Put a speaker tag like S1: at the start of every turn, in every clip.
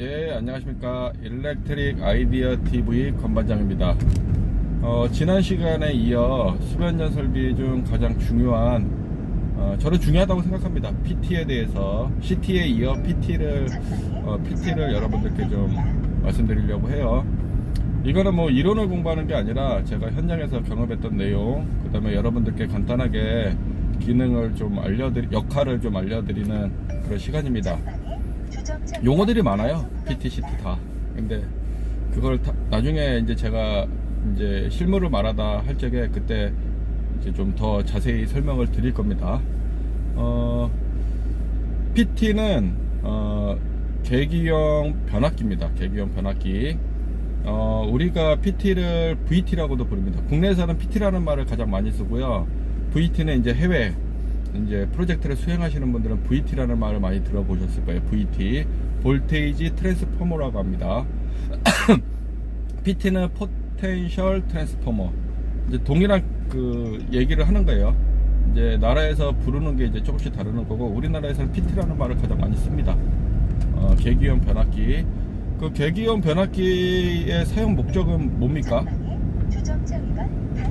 S1: 예, 안녕하십니까. 일렉트릭 아이디어 TV 건반장입니다. 어, 지난 시간에 이어 수변전 설비 중 가장 중요한, 어, 저는 중요하다고 생각합니다. PT에 대해서, CT에 이어 PT를, 어, PT를 여러분들께 좀 말씀드리려고 해요. 이거는 뭐 이론을 공부하는 게 아니라 제가 현장에서 경험했던 내용, 그 다음에 여러분들께 간단하게 기능을 좀 알려드리, 역할을 좀 알려드리는 그런 시간입니다. 용어들이 많아요. PT, CT 다. 근데 그걸 다- 나중에 이제 제가 이제 실무를 말하다 할 적에 그때 이제 좀 더 자세히 설명을 드릴 겁니다. 어, PT는 어, 계기형 변압기입니다. 계기형 변압기. 어, 우리가 PT를 VT라고도 부릅니다. 국내에서는 PT라는 말을 가장 많이 쓰고요. VT는 이제 해외 이제 프로젝트를 수행하시는 분들은 VT라는 말을 많이 들어보셨을 거예요. VT, 볼테이지 트랜스포머라고 합니다. PT는 포텐셜 트랜스포머. 이제 동일한 그 얘기를 하는 거예요. 이제 나라에서 부르는 게 이제 조금씩 다르는 거고 우리나라에서는 PT라는 말을 가장 많이 씁니다. 어, 계기형 변압기. 그 계기형 변압기의 사용 목적은 뭡니까?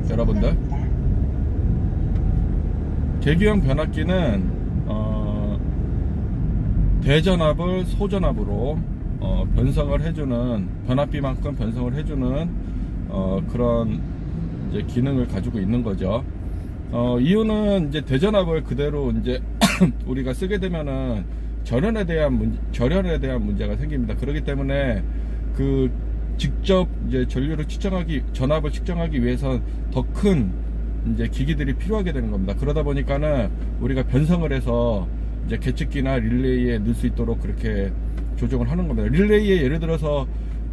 S1: 여러분들? 계기형 변압기는 어, 대전압을 소전압으로 어, 변성을 해주는 변압비만큼 변성을 해주는 어, 그런 이제 기능을 가지고 있는 거죠. 어, 이유는 이제 대전압을 그대로 이제 우리가 쓰게 되면은 절연에 대한 문 절연에 대한 문제가 생깁니다. 그렇기 때문에 그 직접 이제 전류를 측정하기 전압을 측정하기 위해서 더큰 이제 기기들이 필요하게 되는 겁니다. 그러다 보니까는 우리가 변성을 해서 이제 계측기나 릴레이에 넣을 수 있도록 그렇게 조정을 하는 겁니다. 릴레이에 예를 들어서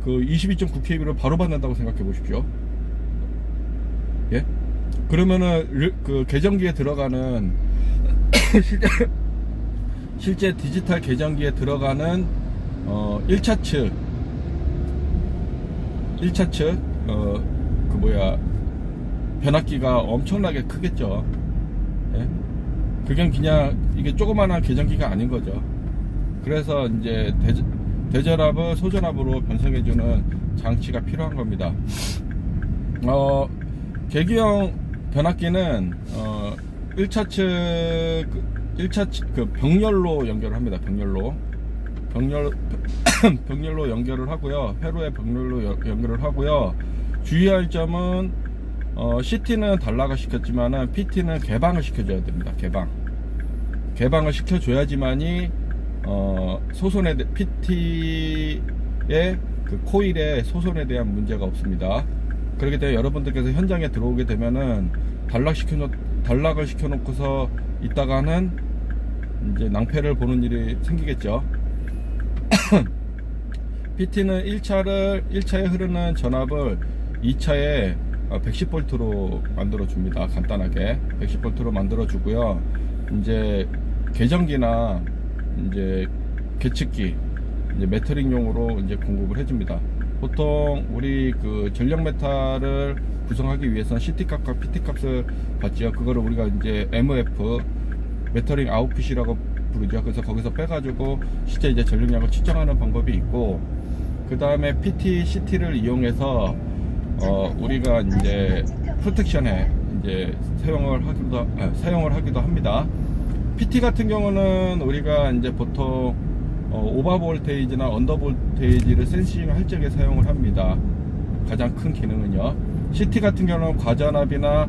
S1: 그 22.9kV를 바로 받는다고 생각해 보십시오. 예? 그러면은 릴- 그 계정기에 들어가는 실제 실제 디지털 계정기에 들어가는 어 1차 측 1차 측 어 그 뭐야 변압기가 엄청나게 크겠죠. 예? 그게 그냥 이게 조그마한 계정기가 아닌 거죠. 그래서 이제 대, 대전압을 소전압으로 변성해주는 장치가 필요한 겁니다. 어, 계기형 변압기는 어, 1차 측 1차 측, 그 병렬로 연결을 합니다. 병렬로 병렬 병렬로 연결을 하고요. 회로에 병렬로 여- 연결을 하고요. 주의할 점은 어, CT는 단락을 시켰지만은 PT는 개방을 시켜줘야 됩니다. 개방. 개방을 시켜줘야지만이 어, 소손에 대- PT의 그 코일의 소손에 대한 문제가 없습니다. 그렇기 때문에 여러분들께서 현장에 들어오게 되면은 단락 시켜 놓 단락을 시켜 놓고서 있다가는 이제 낭패를 보는 일이 생기겠죠. PT는 1차를 1차에 흐르는 전압을 2차에 110V로 만들어 줍니다. 간단하게 110V로 만들어 주고요. 이제 계정기나 이제 계측기 이제 메터링용으로 이제 공급을 해줍니다. 보통 우리 그 전력 메탈을 구성하기 위해서는 CT 값과 PT 값을 받지요. 그거를 우리가 이제 MF 메터링 아웃풋이라고 부르죠. 그래서 거기서 빼가지고 실제 이제 전력량을 측정하는 방법이 있고 그 다음에 PT, CT를 이용해서 어, 우리가 이제 프로텍션에 이제 사용을 하기도 아, 사용을 하기도 합니다. PT 같은 경우는 우리가 이제 보통 어, 오버 볼테이지나 언더 볼테이지를 센싱 할 적에 사용을 합니다. 가장 큰 기능은요. CT 같은 경우는 과전압이나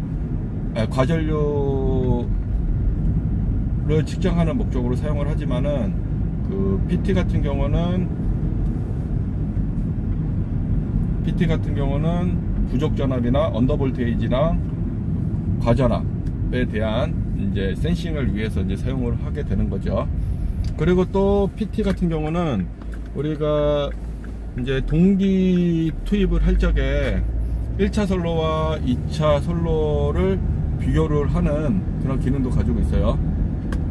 S1: 아, 과전류를 측정하는 목적으로 사용을 하지만은 그 PT 같은 경우는 PT 같은 경우는 부족 전압이나 언더 볼테이지나 과전압에 대한 이제 센싱을 위해서 이제 사용을 하게 되는 거죠. 그리고 또 PT 같은 경우는 우리가 이제 동기 투입을 할 적에 1차 선로와 2차 선로를 비교를 하는 그런 기능도 가지고 있어요.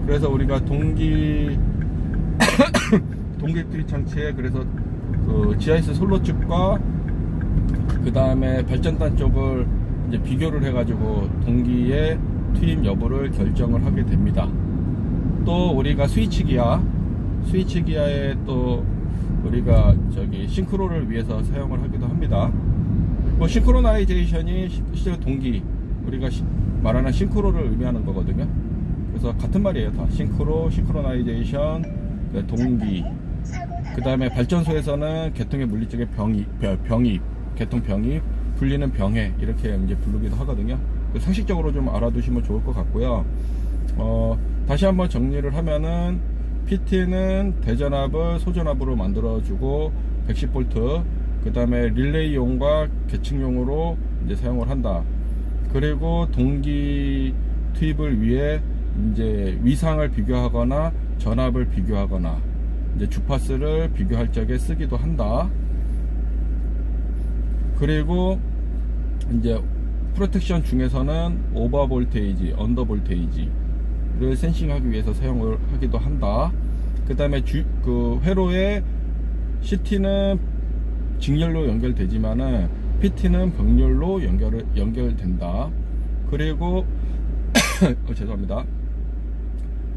S1: 그래서 우리가 동기 동기 투입 장치에 그래서 그 GIS 선로 측과 그 다음에 발전단 쪽을 이제 비교를 해가지고 동기의 투입 여부를 결정을 하게 됩니다. 또 우리가 스위치 기아, 스위치 기아에 또 우리가 저기 싱크로를 위해서 사용을 하기도 합니다. 뭐 싱크로나이제이션이 시- 실제로 동기 우리가 시- 말하는 싱크로를 의미하는 거거든요. 그래서 같은 말이에요. 다 싱크로, 싱크로나이제이션, 그 동기. 그 다음에 발전소에서는 개통의 물리적인 병입, 병- 병입, 개통 병입, 불리는 병해 이렇게 이제 부르기도 하거든요. 그 상식적으로 좀 알아두시면 좋을 것 같고요. 어, 다시 한번 정리를 하면은 PT는 대전압을 소전압으로 만들어주고 110V 그 다음에 릴레이용과 계층용으로 이제 사용을 한다. 그리고 동기 투입을 위해 이제 위상을 비교하거나 전압을 비교하거나 이제 주파수를 비교할 적에 쓰기도 한다. 그리고 이제 프로텍션 중에서는 오버 볼테이지, 언더 볼테이지를 센싱하기 위해서 사용을 하기도 한다. 그 다음에 그 회로에 CT는 직렬로 연결되지만은 PT는 병렬로 연결 연결된다. 그리고 어, 죄송합니다.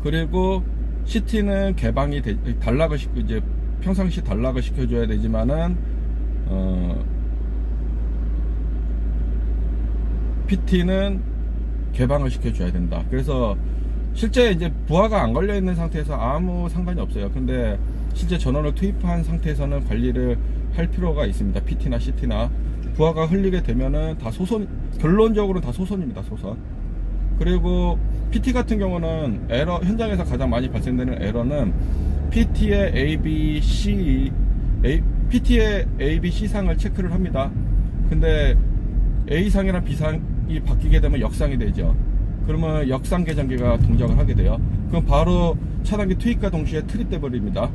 S1: 그리고 CT는 개방이 되, 단락을 시 이제 평상시 단락을 시켜줘야 되지만은 어, PT는 개방을 시켜줘야 된다. 그래서 실제 이제 부하가 안 걸려 있는 상태에서 아무 상관이 없어요. 근데 실제 전원을 투입한 상태에서는 관리를 할 필요가 있습니다. PT나 CT나 부하가 흘리게 되면은 다 소선 결론적으로 다 소선입니다. 소선. 그리고 PT 같은 경우는 에러 현장에서 가장 많이 발생되는 에러는 PT의 A, B, C, A, PT의 A, B, C 상을 체크를 합니다. 근데 A 상이랑 B 상 이 바뀌게 되면 역상이 되죠. 그러면 역상 계정기가 동작을 하게 돼요. 그럼 바로 차단기 투입과 동시에 트립돼 버립니다.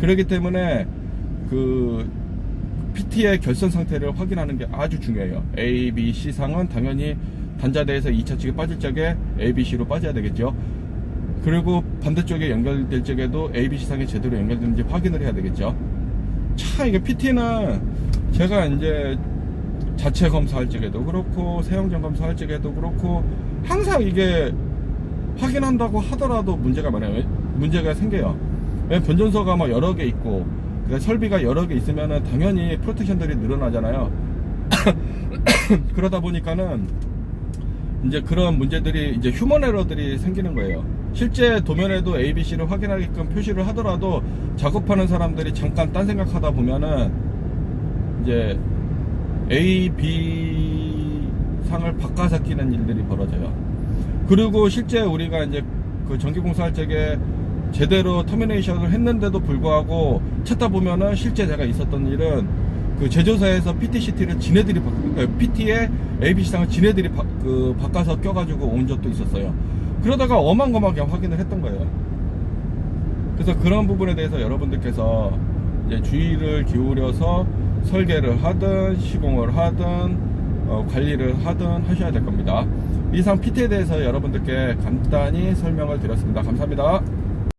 S1: 그렇기 때문에 그 PT의 결선 상태를 확인하는 게 아주 중요해요. A, B, C 상은 당연히 단자대에서 2차 측에 빠질 적에 A, B, C로 빠져야 되겠죠. 그리고 반대쪽에 연결될 적에도 A, B, C 상이 제대로 연결되는지 확인을 해야 되겠죠. 참 이게 PT는 제가 이제 자체 검사할 적에도 그렇고 세영전 검사할 적에도 그렇고 항상 이게 확인한다고 하더라도 문제가 많아요. 문제가 생겨요. 왜 변전소가 뭐 여러 개 있고 설비가 여러 개 있으면은 당연히 프로텍션들이 늘어나잖아요. 그러다 보니까는 이제 그런 문제들이 이제 휴먼 에러들이 생기는 거예요. 실제 도면에도 A, B, C를 확인하게끔 표시를 하더라도 작업하는 사람들이 잠깐 딴 생각하다 보면은 이제 A, B 상을 바꿔서 끼는 일들이 벌어져요. 그리고 실제 우리가 이제 그 전기공사할 적에 제대로 터미네이션을 했는데도 불구하고 찾다 보면은 실제 제가 있었던 일은 그 제조사에서 PTCT를 지네들이 바, PT에 ABC상을 지네들이 바, 그 바꿔서 껴가지고 온 적도 있었어요. 그러다가 어마어마하게 확인을 했던 거예요. 그래서 그런 부분에 대해서 여러분들께서 이제 주의를 기울여서 설계를 하든 시공을 하든 어, 관리를 하든 하셔야 될 겁니다. 이상 PT에 대해서 여러분들께 간단히 설명을 드렸습니다. 감사합니다.